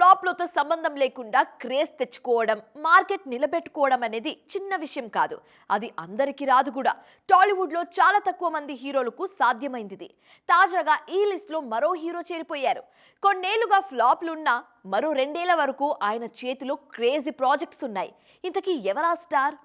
ఫ్లాప్లతో సంబంధం లేకుండా క్రేజ్ తెచ్చుకోవడం మార్కెట్ నిలబెట్టుకోవడం అనేది చిన్న విషయం కాదు. అది అందరికీ రాదు కూడా. టాలీవుడ్లో చాలా తక్కువ మంది హీరోలకు సాధ్యమైంది తాజాగా ఈ లిస్ట్లో మరో హీరో చేరిపోయారు. కొన్నేళ్ళుగా ఫ్లాప్లున్నా మరో రెండేళ్ళ వరకు ఆయన చేతిలో క్రేజీ ప్రాజెక్ట్స్ ఉన్నాయి. ఇంతకీ ఎవరా స్టార్?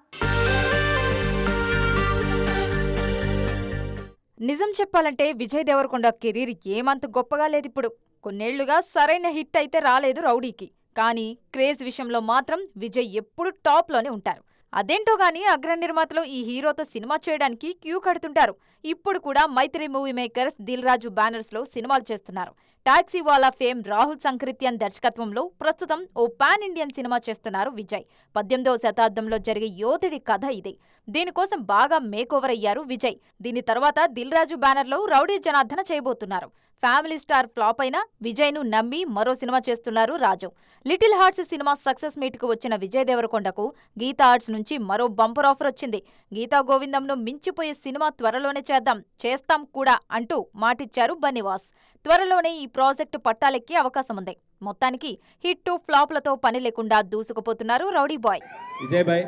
నిజం చెప్పాలంటే విజయ్ దేవరకొండ కెరీర్ ఏమంత గొప్పగా లేదు ఇప్పుడు కొన్నేళ్ళుగా సరైన హిట్ అయితే రాలేదు రౌడీకి. కానీ క్రేజ్ విషయంలో మాత్రం విజయ్ ఎప్పుడు టాప్లోనే ఉంటారు. అదేంటో గానీ అగ్ర నిర్మాతలు ఈ హీరోతో సినిమా చేయడానికి క్యూ కడుతుంటారు. ఇప్పుడు కూడా మైత్రి మూవీ మేకర్స్ దిల్ రాజు బ్యానర్స్లో సినిమాలు చేస్తున్నారు. టాక్సీవాలా ఫేమ్ రాహుల్ సంకృత్యన్ దర్శకత్వంలో ప్రస్తుతం ఓ పాన్ ఇండియన్ సినిమా చేస్తున్నారు విజయ్. పద్దెనిమిదవ శతాబ్దంలో జరిగే యోధుడి కథ ఇది. దీనికోసం బాగా మేకోవర్ అయ్యారు విజయ్. దీని తర్వాత దిల్ రాజు బ్యానర్లో రౌడీ జనార్దన చేయబోతున్నారు. ఫ్యామిలీ స్టార్ ఫ్లాప్ అయిన విజయ్ను నమ్మి మరో సినిమా చేస్తున్నారు Raju. Little hearts cinema success మీట్కు వచ్చిన విజయ్ దేవరకొండకు గీతా ఆర్ట్స్ నుంచి మరో బంపర్ ఆఫర్ వచ్చింది. గీతా గోవిందంను మించిపోయే సినిమా త్వరలోనే చేద్దాం చేస్తాం కూడా అంటూ మాటిచ్చారు బన్నివాస్. త్వరలోనే ఈ ప్రాజెక్టు పట్టాలెక్కే అవకాశం ఉంది మొత్తానికి హిట్ ఫ్లాప్లతో పని లేకుండా దూసుకుపోతున్నారు రౌడీ బాయ్. విజయ్ బాయ్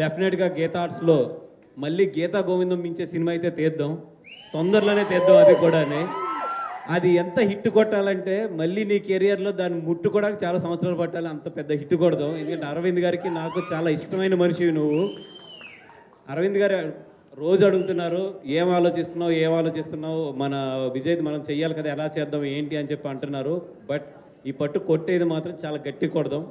డెఫినెట్గా గీత ఆర్ట్స్లో మళ్ళీ గీతా గోవిందం మించే సినిమా అయితే తీద్దాం. తొందరలోనే తీద్దాం అది కూడానే. అది ఎంత హిట్ కొట్టాలంటే మళ్ళీ నీ కెరియర్లో దాన్ని ముట్టుకోవడానికి చాలా సంవత్సరాలు పట్టాలి. అంత పెద్ద హిట్ కొడదాం. ఎందుకంటే అరవింద్ గారికి నాకు చాలా ఇష్టమైన మనిషివి నువ్వు. అరవింద్ గారు రోజు అడుగుతున్నారు ఏం ఆలోచిస్తున్నావు ఏం ఆలోచిస్తున్నావు మన విజయ్ మనం చెయ్యాలి కదా ఎలా చేద్దాం ఏంటి అని చెప్పి అంటున్నారు. బట్ ఈ పట్టు కొట్టేది మాత్రం చాలా గట్టి కొడదాం.